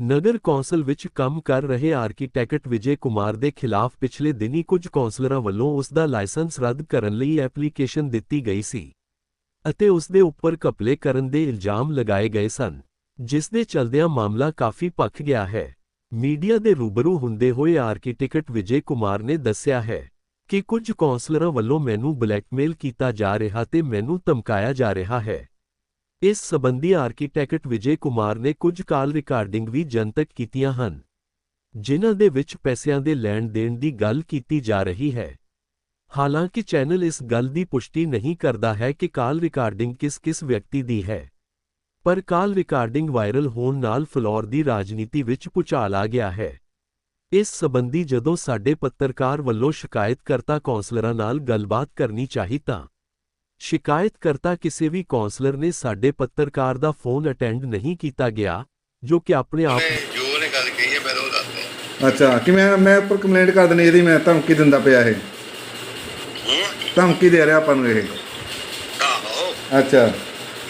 ਨਗਰ council ਵਿੱਚ ਕੰਮ ਕਰ ਰਹੇ ਆਰਕੀਟੈਕਟ ਵਿਜੇ ਕੁਮਾਰ ਦੇ ਖਿਲਾਫ ਪਿਛਲੇ ਦਿਨੀ ਕੁਝ ਕੌਂਸਲਰਾਂ ਵੱਲੋਂ ਉਸ ਦਾ ਲਾਇਸੈਂਸ ਰੱਦ ਕਰਨ ਲਈ ਐਪਲੀਕੇਸ਼ਨ ਦਿੱਤੀ ਗਈ ਸੀ ਅਤੇ ਉਸ ਦੇ ਉੱਪਰ ਕਪਲੇ ਕਰਨ ਦੇ ਇਲਜ਼ਾਮ ਲਗਾਏ ਗਏ ਸਨ, ਜਿਸ ਦੇ ਚਲਦਿਆਂ ਮਾਮਲਾ ਕਾਫੀ ਭਖ ਗਿਆ ਹੈ। ਮੀਡੀਆ ਦੇ ਰੂਬਰੂ ਹੁੰਦੇ ਹੋਏ ਆਰਕੀਟੈਕਟ ਵਿਜੇ ਕੁਮਾਰ ਨੇ ਦੱਸਿਆ ਹੈ ਕਿ ਕੁਝ ਕੌਂਸਲਰਾਂ ਵੱਲੋਂ ਮੈਨੂੰ ਬਲੈਕਮੇਲ ਕੀਤਾ ਜਾ ਰਿਹਾ ਤੇ ਮੈਨੂੰ ਧਮਕਾਇਆ ਜਾ ਰਿਹਾ ਹੈ। ਇਸ ਸਬੰਧੀ ਆਰਕੀਟੈਕਟ ਵਿਜੇ ਕੁਮਾਰ ਨੇ ਕੁਝ ਕਾਲ ਰਿਕਾਰਡਿੰਗ ਵੀ ਜਨਤਕ ਕੀਤੀਆਂ ਹਨ, ਜਿਨ੍ਹਾਂ ਦੇ ਵਿੱਚ ਪੈਸਿਆਂ ਦੇ ਲੈਣ ਦੇਣ ਦੀ ਗੱਲ ਕੀਤੀ ਜਾ ਰਹੀ ਹੈ। ਹਾਲਾਂਕਿ ਚੈਨਲ ਇਸ ਗੱਲ ਦੀ ਪੁਸ਼ਟੀ ਨਹੀਂ ਕਰਦਾ ਹੈ ਕਿ ਕਾਲ ਰਿਕਾਰਡਿੰਗ ਕਿਸ-ਕਿਸ ਵਿਅਕਤੀ ਦੀ ਹੈ, ਪਰ ਕਾਲ ਰਿਕਾਰਡਿੰਗ ਵਾਇਰਲ ਹੋਣ ਨਾਲ ਫਲੋਰ ਦੀ ਰਾਜਨੀਤੀ ਵਿੱਚ ਭੁਚਾਲ ਆ ਗਿਆ ਹੈ। ਇਸ ਸਬੰਧੀ ਜਦੋਂ ਸਾਡੇ ਪੱਤਰਕਾਰ ਵੱਲੋਂ ਸ਼ਿਕਾਇਤਕਰਤਾ ਕੌਂਸਲਰਾਂ ਨਾਲ ਗੱਲਬਾਤ ਕਰਨੀ ਚਾਹੀ ਤਾਂ ਸ਼ਿਕਾਇਤਕਰਤਾ ਕਿਸੇ ਵੀ ਕੌਂਸਲਰ ਨੇ ਸਾਡੇ ਪੱਤਰਕਾਰ ਦਾ ਫੋਨ ਅਟੈਂਡ ਨਹੀਂ ਕੀਤਾ ਗਿਆ ਜੋ ਕਿ ਆਪਣੇ ਆਪ ਜੋ ਉਹਨੇ ਗੱਲ ਕਹੀ ਹੈ ਮੈਂ ਉਹ ਦੱਸਦਾ ਅੱਛਾ ਕਿ ਮੈਂ ਮੈਂ ਉੱਪਰ ਕੰਪਲੇਂਟ ਕਰ ਦੇਣੀ ਇਹਦੀ ਮੈਂ ਧਮਕੀ ਦਿੰਦਾ ਪਿਆ ਇਹ। ਹੂੰ? ਧਮਕੀ ਦੇ ਰਿਹਾ ਆਪਾਂ ਨੂੰ ਇਹ। ਆਹੋ। ਅੱਛਾ।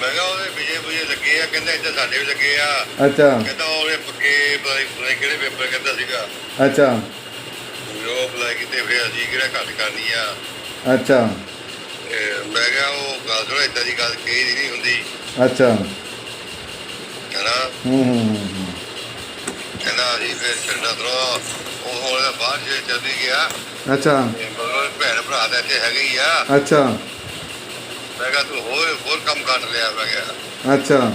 ਮੈਂ ਕਿਹਾ ਉਹਦੇ ਵਿਜੇ ਬੁਜੇ ਲੱਗੇ ਆ ਕਹਿੰਦਾ ਇੱਥੇ ਸਾਡੇ ਵੀ ਲੱਗੇ ਆ। ਅੱਛਾ। ਕਹਿੰਦਾ ਉਹਨੇ ਪੱਕੇ ਬਲਾਈ ਬਲਾਈ ਕਿਹੜੇ ਪੇਪਰ ਕਹਿੰਦਾ ਸੀਗਾ? ਅੱਛਾ। ਉਹ ਬਲਾਈ ਕਿਤੇ ਫਿਰ ਅਸੀਂ ਕਿਹੜਾ ਘੱਟ ਕਰਨੀ ਆ? ਅੱਛਾ। ਤੇ ਮੈਂ ਕਿਹਾ ਉਹ ਗੱਲ ਥੋੜਾ ਇਦਾਂ ਦੀ ਗੱਲ ਕਹੀ ਦੀ ਨਹੀਂ ਹੁੰਦੀ। ਅੱਛਾ। ਕਹਿੰਦਾ ਹੂੰ ਹੂੰ ਹੂੰ, ਕਹਿੰਦਾ ਅਸੀਂ ਫਿਰ ਛੱਡਣਾ ਥੋੜਾ ਉਹ ਹੁਣ ਬਾਹਰ ਜੇ ਚੱਲ ਗਿਆ। ਅੱਛਾ। ਤੇ ਮਗਰ ਭੈਣ ਭਰਾ ਤਾਂ ਇੱਥੇ ਹੈਗੇ ਹੀ ਆ। ਅੱਛਾ। ਮੈਂ ਕਿਹਾ ਤੂੰ ਹੋਰ ਹੋਰ ਕੰਮ ਕਰ ਲਿਆ ਮੈਂ ਕਿਹਾ। ਅੱਛਾ।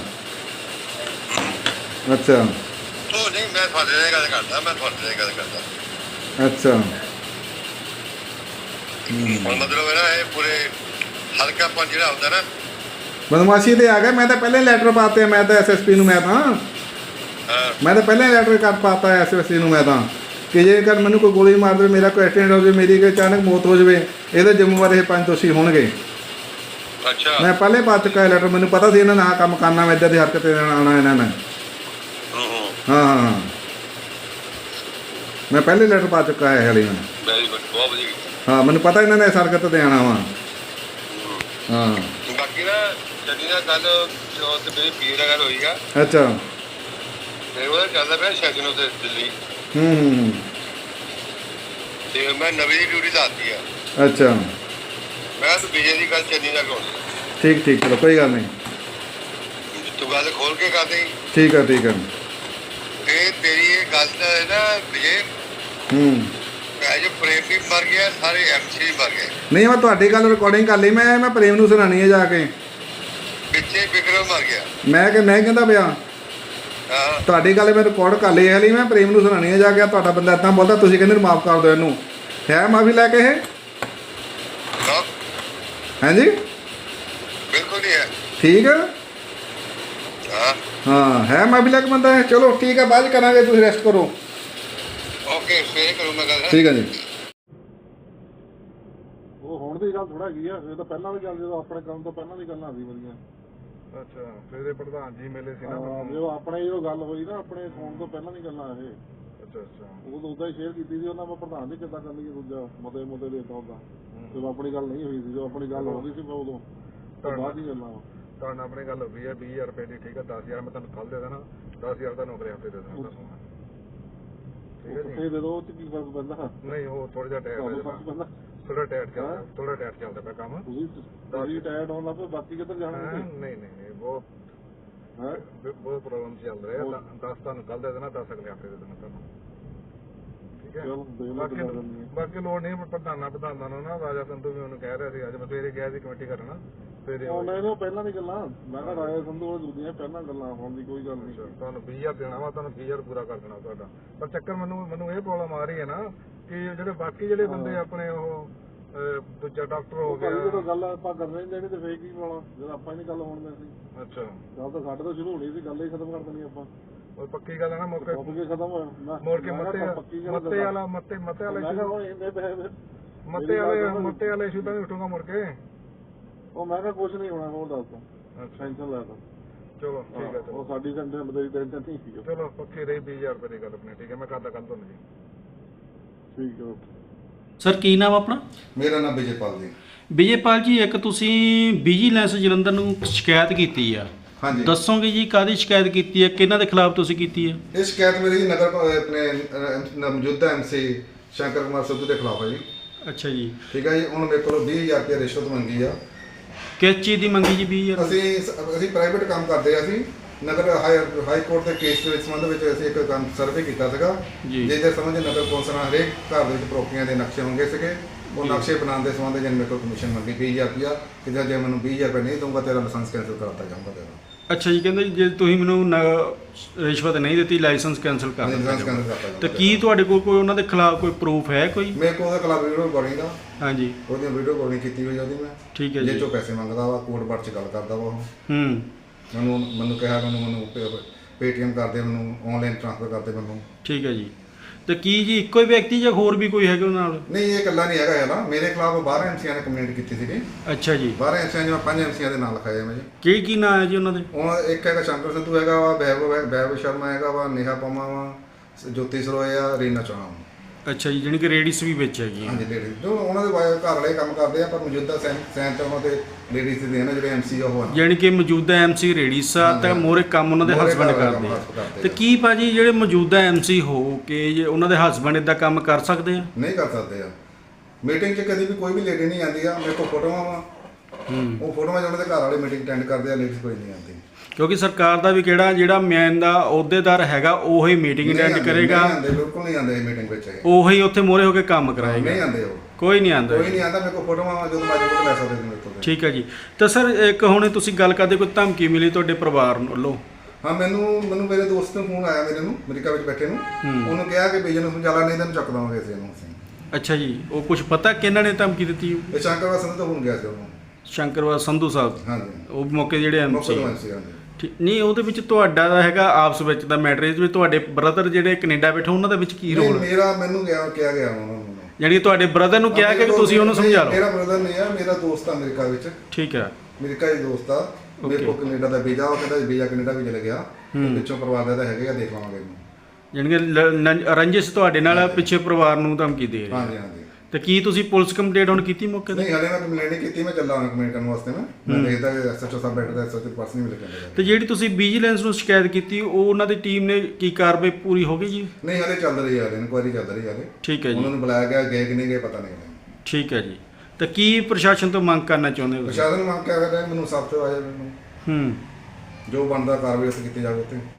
ਅੱਛਾ। ਉਹ ਨਹੀਂ ਮੈਂ ਤੁਹਾਡੇ ਨਾਲ ਗੱਲ ਕਰਦਾ ਮੈਂ ਤੁਹਾਡੇ ਨਾਲ ਗੱਲ ਕਰਦਾ। ਅੱਛਾ। ਹੁਣ ਮਤਲਬ ਹੈ ਨਾ ਇਹ ਪੂਰੇ ਹਲਕਾ ਪੰਜ ਜਿਹੜਾ ਹੁੰਦਾ ਨਾ। ਬਦਮਾਸ਼ੀ ਤੇ ਆ ਗਿਆ ਮੈਂ ਤਾਂ ਪਹਿਲੇ ਲੈਟਰ ਪਾਤੇ ਮੈਂ ਤਾਂ ਐਸਐਸਪੀ ਨੂੰ ਮੈਂ ਤਾਂ। ਹਾਂ। ਮੈਂ ਤਾਂ ਪਹਿਲੇ ਲੈਟਰ ਕਰ ਪਾਤਾ ਐਸਐਸਪੀ ਨੂੰ ਮੈਂ ਤਾਂ। ਕਿ ਜੇਕਰ ਮੈਨੂੰ ਕੋਈ ਗੋਲੀ ਮਾਰ ਦੇਵੇ ਮੇਰਾ ਕੋਈ ਐਕਸੀਡੈਂਟ ਹੋ ਜਾਵੇ ਮੇਰੀ ਕੋਈ ਅਚਾਨਕ ਮੌਤ ਹੋ ਜਾਵੇ ਇਹਦੇ ਜ਼ਿੰਮੇਵਾਰ ਇਹ ਪੰਜ ਦੋਸ਼ੀ ਹੋਣਗੇ। ਅੱਛਾ। ਮੈਂ ਪਹਿਲੇ ਪਾ ਚੁੱਕਾ ਲੈਟਰ ਮੈਨੂੰ ਪਤਾ ਸੀ ਇਹਨਾਂ ਨੇ ਆਹ ਕੰਮ ਕਰਨਾ ਮੈਂ ਇੱਦਾਂ ਦੀ ਹਰਕਤ ਨਾਲ ਆਉਣਾ ਇਹਨਾਂ ਨੇ ਹੂੰ ਹੂੰ। ਮੈਂ ਪਹਿਲੇ ਲੈਟਰ ਪਾ ਚੁੱਕਾ ਹੈ ਹਲੇ ਮੈਂ ਬਹੁਤ ਵਧੀਆ ਕੀਤਾ। ਹਾਂ ਮੈਨੂੰ ਪਤਾ ਇਹਨਾਂ ਨੇ ਇਸ ਹਰਕਤ ਤੇ ਆਣਾ ਵਾ। ਹਾਂ। ਬਾਕੀ ਨਾ ਜੱਦੀ ਨਾਲ ਕੱਲ ਜੋ ਤੇ ਮੇਰੀ ਪੀਰ ਨਾਲ ਗੱਲ ਹੋਈ ਆ ਅੱਛਾ। ਤੇ ਉਹਦਾ ਚੱਲਦਾ ਪਿਆ ਸੈਸ਼ਨ ਉੱਤੇ ਦਿੱਲੀ। ਹੂੰ ਹੂੰ ਹੂੰ। ਤੇ ਮੈਂ ਨਵੀਂ ਦੀ ਡਿਊਟੀ ਲਾਤੀ ਆ। ਅੱਛਾ। ਮੈਂ ਕਿਹਾ ਤੂੰ ਵਿਜੇ ਦੀ ਗੱਲ ਚੰਨੀ ਨਾਲ ਕਰਾਉਣੀ ਠੀਕ ਠੀਕ ਚਲੋ ਕੋਈ ਗੱਲ ਨਹੀਂ। ਤੂੰ ਗੱਲ ਖੋਲ ਕੇ ਕਰ ਦੇ। ਠੀਕ ਹੈ ਠੀਕ ਹੈ ਇਹ ਤੇਰੀ ਇਹ ਗੱਲ ਦਾ ਹੈ ਨਾ ਵਿਜੇ ਹੂੰ। ਮੈਂ ਜੋ ਪ੍ਰੇਮ ਵੀ ਮਰ ਗਿਆ ਸਾਰੇ ਐਮਸੀ ਮਰ ਗਏ। ਨਹੀਂ ਮੈਂ ਤੁਹਾਡੀ ਗੱਲ ਰਿਕਾਰਡਿੰਗ ਕਰ ਲਈ ਮੈਂ ਮੈਂ ਪ੍ਰੇਮ ਨੂੰ ਸੁਣਾਣੀ ਹੈ ਜਾ ਕੇ। ਪਿੱਛੇ ਵਿਕਰਮ ਮਰ ਗਿਆ। ਮੈਂ ਕਿ ਮੈਂ ਕਹਿੰਦਾ ਪਿਆ? ਹਾਂ। ਤੁਹਾਡੀ ਗੱਲ ਮੈਂ ਰਿਕਾਰਡ ਕਰ ਲਈ ਹੈ ਲਈ ਮੈਂ ਪ੍ਰੇਮ ਨੂੰ ਸੁਣਾਣੀ ਹੈ ਜਾ ਕੇ ਤੁਹਾਡਾ ਬੰਦਾ ਇਦਾਂ ਬੋਲਦਾ ਤੁਸੀਂ ਕਹਿੰਦੇ ਮਾਫ ਕਰ ਦਿਓ ਇਹਨੂੰ। ਹੈ ਮਾਫੀ ਲੈ ਕੇ ਇਹ? ਨਾ ਹਾਂਜੀ? ਬਿਲਕੁਲ ਨਹੀਂ ਹੈ। ਠੀਕ ਹੈ ਹਾਂ। ਹਾਂ ਹੈ ਮਾਫੀ ਲੈ ਕੇ ਬੰਦਾ ਚਲੋ ਠੀਕ ਹੈ ਬਾਅਦ ਕਰਾਂਗੇ ਤੁਸੀਂ ਰੈਸਟ ਕਰੋ। ਓਕੇ ਫੇਰ ਕਰੂੰ ਮੈਂ ਗੱਲ। ਠੀਕ ਹੈ ਜੀ। ਉਹ ਹੁਣ ਦੀ ਗੱਲ ਥੋੜਾ ਹੈਗੀ ਆ ਇਹ ਤਾਂ ਪਹਿਲਾਂ ਵੀ ਗੱਲ ਜਦੋਂ ਆਪਣੇ ਕੰਮ ਤੋਂ ਪਹਿਲਾਂ ਦੀ ਗੱਲਾਂ ਆਦੀ ਵਧੀਆ ਅੱਛਾ ਫਿਰ ਇਹ ਪ੍ਰਧਾਨ ਜੀ ਮਿਲੇ ਸੀ ਹਾਂ, ਜਦੋਂ ਆਪਣੇ ਜਦੋਂ ਗੱਲ ਹੋਈ ਨਾ ਆਪਣੇ ਫੋਨ ਤੋਂ ਪਹਿਲਾਂ ਦੀ ਗੱਲਾਂ ਇਹ। ਅੱਛਾ ਅੱਛਾ। ਉਹ ਉਦਾਂ ਹੀ ਸ਼ੇਅਰ ਕੀਤੀ ਸੀ ਉਹਨਾਂ ਮੈਂ ਪ੍ਰਧਾਨ ਜੀ ਕਿੱਦਾਂ ਕਰ ਲਈਏ ਦੂਜਾ ਮਤੇ ਮਤੇ ਦੇ ਤਾ ਉਹਦਾ ਜਦੋਂ ਆਪਣੀ ਗੱਲ ਨਹੀਂ ਹੋਈ ਸੀ ਜਦੋਂ ਆਪਣੀ ਗੱਲ ਹੋ ਗਈ ਸੀ ਮੈਂ ਉਦੋਂ ਤਾਂ ਬਾਅਦ ਹੀ ਗੱਲਾਂ ਵਾ। ਤੁਹਾਡੇ ਆਪਣੀ ਗੱਲ ਹੋ ਗਈ ਹੈ 20000 ਰੁਪਏ ਦੀ ਠੀਕ ਹੈ 10000 ਮੈਂ ਤੁਹਾਨੂੰ ਕੱਲ ਦੇ ਦੇਣਾ 10000 ਦਾ ਨੌਕਰੀ ਹਫ਼ਤੇ ਦੇ ਦੇਣਾ ਤੁਹਾਨੂੰ ਦੇ ਦੋ ਕੀ ਫ਼ਰਕ ਪੈਂਦਾ? ਨਹੀਂ ਉਹ ਥੋੜਾ ਜਿਹਾ ਥੋੜਾ ਚੱਲਦਾ ਥੋੜਾ ਚੱਲਦਾ ਪਿਆ ਕੰਮ। ਤੁਸੀਂ ਬਾਕੀ ਕਿੱਧਰ ਜਾਣਾ ਹਾਂ, ਤੁਸੀਂ? ਨਹੀਂ ਨਹੀਂ ਨਹੀਂ ਬਹੁਤ ਹੈ? ਬਹੁਤ ਪ੍ਰੋਬਲਮ ਚੱਲ ਰਿਹਾ 10 ਤੁਹਾਨੂੰ ਕੱਲ ਦੇ ਦੇਣਾ 10 ਅਗਲੇ ਹਫ਼ਤੇ ਦੇ ਦੇਣਾ ਤੁਹਾਨੂੰ। ਠੀਕ ਹੈ? ਚਲੋ ਦੇਖ ਲਓ ਬਾਕੀ ਕਿੱਦਾਂ ਕਰਨੀ ਹੈ। ਬਾਕੀ ਲੋੜ ਨਹੀਂ ਪ੍ਰਧਾਨਾਂ ਪ੍ਰਧਾਨਾਂ ਨੂੰ ਨਾ ਰਾਜਾ ਸੰਧੂ ਵੀ ਉਹਨੂੰ ਕਹਿ ਰਿਹਾ ਸੀ ਅੱਜ ਮੈਂ ਸਵੇਰੇ ਗਿਆ ਸੀ ਕਮੇਟੀ ਕਰਨਾ ਸਵੇਰੇ ਉਹ ਨਹੀਂ ਉਹ ਪਹਿਲਾਂ ਦੀ ਗੱਲਾਂ ਮੈਂ ਕਿਹਾ ਰਾਜਾ ਸੰਧੂ ਉਹ ਦੂਜੀਆਂ ਪਹਿਲਾਂ ਗੱਲਾਂ ਹੋਣ ਦੀ ਕੋਈ ਗੱਲ ਨਹੀਂ। ਤੁਹਾਨੂੰ 20000 ਦੇਣਾ ਵਾ ਤੁਹਾਨੂੰ 20000 ਪੂਰਾ ਕਰ ਦੇਣਾ ਤੁਹਾਡਾ। ਪਰ ਚੱਕਰ ਮੈਨੂੰ ਮੈਨੂੰ ਇਹ ਪ੍ਰੋਬਲਮ ਆ ਰਹੀ ਹੈ ਨਾ ਕਿ ਜਿਹੜੇ ਬਾਕੀ ਜਿਹੜੇ ਬੰਦੇ ਆਪਣੇ ਉਹ ਅਹ, ਦੂਜਾ ਡਾਕਟਰ ਹੋ ਉਹ ਭਾਈ ਜਦੋਂ ਗਿਆ ਗੱਲ ਆਪਾਂ ਕਰ ਰਹੇ ਦੇਣੀ ਤੇ ਫੇਕ ਹੀ ਵਾਲਾ? ਜਦੋਂ ਆਪਾਂ ਹੀ ਨਹੀਂ ਗੱਲ ਹੋਣ ਦਿੰਦੇ ਸੀ ਅੱਛਾ। ਗੱਲ ਤਾਂ ਸਾਡੇ ਤੋਂ ਸ਼ੁਰੂ ਹੋਣੀ ਸੀ ਗੱਲ ਹੀ ਖਤਮ ਕਰ ਦੇਣੀ ਆਪਾਂ। ਉਹ ਪੱਕੀ ਗੱਲ ਹੈ ਨਾ ਮੌਕੇ ਟੌਪਿਕ ਹੀ ਖਤਮ ਹੋਇਆ। ਮੈਂ ਮੋੜ ਕੇ ਮੈਂ ਮੱਤੇ ਵਾਲਾ ਮੱਤੇ ਮੱਤੇ ਵਾਲਾ ਮੱਤੇ ਮੱਤੇ ਇਸ਼ੂ ਤਾਂ ਨਹੀਂ ਉਠੂਗਾ ਮੁੜ ਕੇ। ਉਹ ਮੈਂ ਕਿਹਾ ਕੁਝ ਨਹੀਂ ਹੋਣਾ ਹੋਰ ਦੱਸ ਅੱਛਾ। ਟੈਨਸ਼ਨ ਲੈ ਤਾ ਚਲੋ ਠੀਕ ਹੈ ਚਲੋ। ਉਹ ਸਾਡੀ ਟੈਨਸ਼ਨ ਬਦਲੀ ਟੈਨਸ਼ਨ ਨਹੀਂ ਸੀ। ਚਲੋ ਪੱਕੀ ਰਹੀ 20000 ਰੁਪਏ ਦੀ ਗੱਲ ਆਪਣੀ ਠੀਕ ਹੈ ਮੈਂ ਕਰਦਾ ਕੱਲ ਤੁਹਾਨੂੰ ਜੀ। ਠੀਕ ਹੈ ਓਕੇ। ਸਰ ਕੀ ਨਾਮ ਆਪਣਾ? ਮੇਰਾ ਨਾਮ ਵਿਜੇਪਾਲ ਜੀ। ਵਿਜੇਪਾਲ ਜੀ ਇੱਕ ਤੁਸੀਂ ਵਿਜੀਲੈਂਸ ਜਲੰਧਰ ਨੂੰ ਸ਼ਿਕਾਇਤ ਕੀਤੀ ਆ। ਹਾਂਜੀ। ਦੱਸੋਗੇ ਜੀ ਕਾਦੀ ਸ਼ਿਕਾਇਤ ਕੀਤੀ ਹੈ ਕਿਹਨਾਂ ਦੇ ਖਿਲਾਫ ਤੁਸੀਂ ਕੀਤੀ ਹੈ ਇਹ ਸ਼ਿਕਾਇਤ ਮੇਰੀ ਜੀ ਨਗਰ ਆਪਣੇ ਅਹ, ਮੌਜੂਦਾ ਐਮਸੀ ਸ਼ੰਕਰ ਕੁਮਾਰ ਸਿੱਧੂ ਦੇ ਖਿਲਾਫ ਹੈ ਜੀ। ਅੱਛਾ ਜੀ। ਠੀਕ ਹੈ ਜੀ ਉਹਨੇ ਮੇਰੇ ਕੋਲੋਂ 20000 ਰੁਪਏ ਰਿਸ਼ਵਤ ਮੰਗੀ ਆ। ਕਿਸ ਚੀਜ਼ ਦੀ ਮੰਗੀ ਜੀ 20000 ਅਸੀਂ ਅਸੀਂ ਪ੍ਰਾਈਵੇਟ ਕੰਮ ਕਰਦੇ ਆ ਅਸੀਂ। ਨਗਰ ਹਾਈ ਹਾਈ ਕੋਰਟ ਦੇ ਕੇਸ ਦੇ ਵਿੱਚ ਸੰਬੰਧ ਵਿੱਚ ਅਸੀਂ ਇੱਕ ਕੰਮ ਸਰਵੇ ਕੀਤਾ ਸੀਗਾ। ਜੀ। ਜਿਹਦੇ ਵਿੱਚ ਨਗਰ ਕੌਂਸਲ ਨਾਲ ਹਰੇਕ ਘਰ ਦੇ ਵਿੱਚ ਪ੍ਰੋਪਰਟੀਆਂ ਦੇ ਨਕਸ਼ੇ ਮੰਗੇ ਸੀਗੇ। ਉਹ ਨਕਸ਼ੇ ਬਣਾਉਣ ਦੇ ਸੰਬੰਧ ਵਿੱਚ ਮੇਰੇ ਕੋਲ ਕਮਿਸ਼ਨ ਮੰਗੀ 20000 ਰੁਪਇਆ। ਕਿ ਜੇ ਜੇ ਮੈਨੂੰ 20000 ਰੁਪਏ ਨਹੀਂ ਦਊਂਗਾ ਤੇਰਾ ਲਾਇਸੈਂਸ ਕੈਂਸਲ ਕਰਾਤਾ ਜਾਊਗਾ ਤੇਰਾ ਅੱਛਾ ਜੀ ਕਹਿੰਦੇ ਜੀ, ਜੇ ਤੁਸੀਂ ਮੈਨੂੰ ਨ- ਰਿਸ਼ਵਤ ਨਹੀਂ ਦਿੱਤੀ ਲਾਇਸੈਂਸ ਕੈਨਸਲ ਕਰ ਲਾਇਸੈਂਸ ਕਰਤਾ ਜਾਊਗਾ ਤੇ ਕੀ ਤੁਹਾਡੇ ਕੋਲ ਕੋਈ ਉਹਨਾਂ ਦੇ ਖਿਲਾਫ ਕੋਈ ਪ੍ਰੂਫ ਹੈ ਕੋਈ? ਮੇਰੇ ਕੋਲ ਉਹਦਾ ਖਿਲਾਫ ਵੀਡੀਓ ਰਿਕਾਰਡਿੰਗ ਦਾ। ਹਾਂਜੀ। ਉਹਦੀ ਵੀਡੀਓ ਰਿਕਾਰਡਿੰਗ ਕੀਤੀ ਹੋਈ ਆ ਉਹਦੀ ਮੈਂ। ਠੀਕ ਹੈ ਜੇ। ਜੀ ਚੋਂ ਪੈਸੇ ਮੰਗਦਾ ਵਾ ਕੋਰਟ ਬਾਰ ਚ ਗੱਲ ਕਰਦਾ ਵਾ ਉਹ। ਹੂੰ। ਮੈਨੂੰ ਮੈਨੂੰ ਕਿਹਾ ਮੈਨੂੰ ਮੈਨੂੰ ਪੇਟੀਐਮ ਕਰਦੇ ਮੈਨੂੰ ਆਨਲਾਈਨ ਟ੍ਰਾਂਸਫਰ ਕਰਦੇ ਮੈਨੂੰ। ਠੀਕ ਹੈ ਜੀ। ਤੇ ਕੀ ਜੀ ਇੱਕੋ ਹੀ ਵਿਅਕਤੀ ਜਾਂ ਹੋਰ ਵੀ ਕੋਈ ਹੈਗੇ ਉਹਨਾਂ ਨਾਲ? ਨਹੀਂ ਇਹ ਇਕੱਲਾ ਨਹੀਂ ਹੈਗਾ ਇਹਦਾ ਮੇਰੇ ਖਿਲਾਫ 12 ਐਮਸੀਆਂ ਨੇ ਕੰਪਲੇਂਟ ਕੀਤੀ ਸੀਗੀ। ਅੱਛਾ ਜੀ। 12 ਐਮਸੀਆਂ ਜਿਵੇਂ 5 ਐਮਸੀਆਂ ਦੇ ਨਾਲ ਲਿਖਾਏ ਮੈਂ ਜੀ। ਕੀ ਕੀ ਨਾਂ ਹੈ ਜੀ ਉਹਨਾਂ ਦੇ? ਉਹ ਇੱਕ ਹੈਗਾ ਸ਼ੰਕਰ ਸਿੱਧੂ ਹੈਗਾ ਵਾ ਬੈਬੋ ਬੈਬੋ ਸ਼ਰਮਾ ਹੈਗਾ ਵਾ ਨੇਹਾ ਪਮਾ ਵਾ ਜੋਤੀ ਸਰੋਏ ਆ ਰੀਨਾ ਚੌਹਾਨ। ਅੱਛਾ ਜੀ ਜਾਣੀ ਕਿ ਰੇਡੀਸ ਵੀ ਵਿੱਚ ਹੈਗੀ ਹਾਂਜੀ ਲੇਡੀ ਜੋ ਉਹਨਾਂ ਦੇ ਵਾਇ- ਘਰ ਵਾਲੇ ਕੰਮ ਕਰਦੇ ਆ ਪਰ ਮੌਜੂਦਾ ਤੇ ਉਹਨਾਂ ਦੇ ਲੇਡੀਜ਼ ਦੇ ਨੇ ਜਿਹੜੇ ਐਮਸੀ ਉਹ ਹਨ। ਜਾਣੀ ਕਿ ਮੌਜੂਦਾ ਐਮਸੀ ਰੇਡੀਸ ਆ ਤੇ ਮੋਰੇ ਕੰਮ ਉਹਨਾਂ ਦੇ ਮੋਹਰੇ ਹਸਬੰਡ ਘਰ ਵਾਲੇ ਕਰਦੇ ਆ। ਕਰਦੇ ਤੇ ਆ। ਕੀ ਭਾਜੀ ਜਿਹੜੇ ਮੌਜੂਦਾ ਐਮਸੀ ਹੋ ਕੇ ਜੇ ਉਹਨਾਂ ਦੇ ਹਸਬੰਡ ਇਦਾਂ ਕੰਮ ਕਰ ਸਕਦੇ ਆ? ਨਹੀਂ ਕਰ ਸਕਦੇ ਆ। ਮੀਟਿੰਗ 'ਚ ਕਦੀ ਵੀ ਕੋਈ ਵੀ ਲੇਡੀ ਨਹੀਂ ਆਉਂਦੀ ਆ ਮੇਰੇ ਕੋਲ ਫੋਟੋਆਂ ਵਾ। ਹੂੰ। ਉਹ ਫੋਟੋਆਂ 'ਚ ਉਹਨਾਂ ਦੇ ਘਰ ਵਾਲੇ ਮੀਟਿੰਗ ਅਟੈਂਡ ਕਰਦੇ ਆ ਲੇਡੀਜ਼ ਕੋਈ ਨਹੀਂ ਆਉਂਦੀ। ਕਿਉਂਕਿ ਸਰਕਾਰ ਦਾ ਵੀ ਕਿਹੜਾ ਜਿਹੜਾ ਮੈਨ ਦਾ ਅਹੁਦੇਦਾਰ ਹੈਗਾ ਉਹੀ ਮੀਟਿੰਗ ਨਹੀਂ ਅਟੈਂਡ ਆਉਂਦੇ, ਕਰੇਗਾ। ਨਹੀਂ ਆਉਂਦੇ ਬਿਲਕੁਲ ਨਹੀਂ ਆਉਂਦੇ ਮੀਟਿੰਗ ਵਿੱਚ ਇਹ। ਉਹੀ ਉੱਥੇ ਮੋਰੇ ਹੋ ਕੇ ਕੰਮ ਨਹੀਂ ਕਰਾਏਗਾ। ਆਉਂਦੇ ਉਹ। ਕੋਈ ਨਹੀਂ ਆਂਦਾ ਕੋਈ ਨਹੀਂ ਆਉਂਦਾ ਮੇਰੇ ਕੋਲ ਫੋਟੋਆਂ ਵਾ ਜਦੋਂ ਮਰਜ਼ੀ ਫੋਟੋ ਲੈ ਸਕਦੇ ਮੇਰੇ ਕੋਲ। ਠੀਕ ਹੈ ਜੀ। ਤਾਂ ਸਰ ਇੱਕ ਹੁਣ ਤੁਸੀਂ ਗੱਲ ਕਰਦੇ ਕੋਈ ਧਮਕੀ ਮਿਲੀ ਤੁਹਾਡੇ ਪਰਿਵਾਰ ਨੂੰ ਵੱਲੋਂ? ਹਾਂ ਮੈਨੂੰ ਮੈਨੂੰ ਮੇਰੇ ਦੋਸਤ ਨੂੰ ਫੋਨ ਆਇਆ ਮੇਰੇ ਨੂੰ ਅਮਰੀਕਾ ਵਿੱਚ ਬੈਠੇ ਨੂੰ। ਉਹਨੂੰ ਕਿਹਾ ਕਿ ਬੀਜਨ ਨੂੰ ਸਮਝਾਲਾ ਨਹੀਂ ਤੈਨੂੰ ਚੱਕ ਦਵਾਂਗੇ ਇਸੇ ਨੂੰ ਅਸੀਂ। ਅੱਛਾ ਜੀ ਉਹ ਕੁਝ ਪਤਾ ਕਿਹਨਾਂ ਨੇ ਧਮਕੀ ਦਿੱਤੀ? ਇਹ ਸ਼ੰਕਰ ਵਾਸਨ ਤੋਂ ਫੋਨ ਗਿਆ ਸੀ ਉਹਨੂੰ। ਸ਼ੰਕਰਵਾ ਸੰਧੂ ਸਾਹਿਬ। ਹਾਂਜੀ। ਉਹ ਮੌਕੇ ਜਿਹੜੇ ਐਮਸੀ ਦਵਾਈ ਸੀ ਹਾਂਜੀ। ਠੀਕ ਨਹੀਂ ਉਹਦੇ ਵਿੱਚ ਤੁਹਾਡਾ ਦਾ ਹੈਗਾ ਆਪਸ ਵਿੱਚ ਦਾ ਮੈਟਰ ਇਸ ਵਿੱਚ ਤੁਹਾਡੇ ਬ੍ਰਦਰ ਜਿਹੜੇ ਕੈਨੇਡਾ ਬੈਠੇ ਉਹਨਾਂ ਦਾ ਵਿੱਚ ਕੀ ਨਹੀਂ, ਰੋਲ ਮੇਰਾ ਮੈਨੂੰ ਕਿਹਾ ਕਿਹਾ ਗਿਆ ਉਹਨਾਂ ਨੂੰ। ਯਾਨੀ ਤੁਹਾਡੇ ਬ੍ਰਦਰ ਨੂੰ ਕਿਹਾ ਕਿ ਤੁਸੀਂ ਉਹਨੂੰ ਨਹੀਂ, ਸਮਝਾ ਲਓ? ਮੇਰਾ ਬ੍ਰਦਰ ਨਹੀਂ ਆ ਮੇਰਾ ਦੋਸਤ ਆ ਅਮਰੀਕਾ ਵਿੱਚ। ਠੀਕ ਹੈ। ਅਮਰੀਕਾ ਹੀ ਦੋਸਤ ਆ। ਮੇਰੇ ਕੋਲ ਕੈਨੇਡਾ ਦਾ ਵੀਜ਼ਾ ਉਹ ਕਹਿੰਦਾ ਵੀਜ਼ਾ ਕੈਨੇਡਾ ਵੀ ਚਲੇ ਗਿਆ। ਪਿੱਛੋਂ ਪਰਿਵਾਰ ਦਾ ਤਾਂ ਹੈਗੇ ਆ ਦੇਖ ਲਵਾਂਗੇ ਇਹਨੂੰ ਯਾਨੀ ਕਿ ਲ- ਨ- ਰੰਜਿਸ਼ ਤੁਹਾਡੇ ਨਾਲ ਪਿੱਛੇ ਪਰਿਵਾਰ ਨੂੰ ਧਮਕੀ ਦੇ ਰਹੀ ਹਾਂਜੀ ਹਾਂਜੀ। ਤੇ ਕੀ ਤੁਸੀਂ ਪੁਲਿਸ ਕੰਪਲੇਂਟ ਹੁਣ ਕੀਤੀ ਮੌਕੇ ਤੇ? ਨਹੀਂ ਹਲੇ ਮੈਂ ਕੰਪਲੇਂਟ ਨਹੀਂ ਕੀਤੀ ਮੈਂ ਚੱਲਾ ਹਾਂ ਕੰਪਲੇਂਟ ਕਰਨ ਵਾਸਤੇ ਮੈਂ। ਮੈਂ ਦੇਖਦਾ ਕਿ ਐਸਐਚਓ ਸਾਹਿਬ ਬੈਠਦਾ ਐਸਐਚਓ ਪਰਸਨ ਨਹੀਂ ਮਿਲ ਕੇ ਤੇ ਜਿਹੜੀ ਤੁਸੀਂ ਵਿਜੀਲੈਂਸ ਨੂੰ ਸ਼ਿਕਾਇਤ ਕੀਤੀ ਉਹ ਉਹਨਾਂ ਦੀ ਟੀਮ ਨੇ ਕੀ ਕਾਰਵਾਈ ਪੂਰੀ ਹੋ ਗਈ ਜੀ? ਨਹੀਂ ਹਲੇ ਚੱਲ ਰਹੀ ਹੈ ਹਲੇ ਇਨਕੁਆਇਰੀ ਚੱਲ ਰਹੀ ਹੈ ਹਲੇ। ਠੀਕ ਹੈ ਜੀ। ਉਹਨਾਂ ਨੂੰ ਬੁਲਾਇਆ ਗਿਆ ਗਏ ਕਿ ਨਹੀਂ ਗਏ ਪਤਾ ਨਹੀਂ ਹਲੇ। ਠੀਕ ਹੈ ਜੀ। ਤਾਂ ਕੀ ਪ੍ਰਸ਼ਾਸਨ ਤੋਂ ਮੰਗ ਕਰਨਾ ਚਾਹੁੰਦੇ ਹੋ ਤੁਸੀਂ? ਪ੍ਰਸ਼ਾਸਨ ਮੰਗ ਕੇ ਆ ਰਿਹਾ ਮੈਨੂੰ ਸਭ ਤੋਂ ਆਇਆ ਮੈਨੂੰ। ਹੂੰ। ਜੋ ਬਣਦਾ ਕਾਰਵਾਈ ਉਸ ਕੀਤੀ ਜਾਵੇ ਉੱਤੇ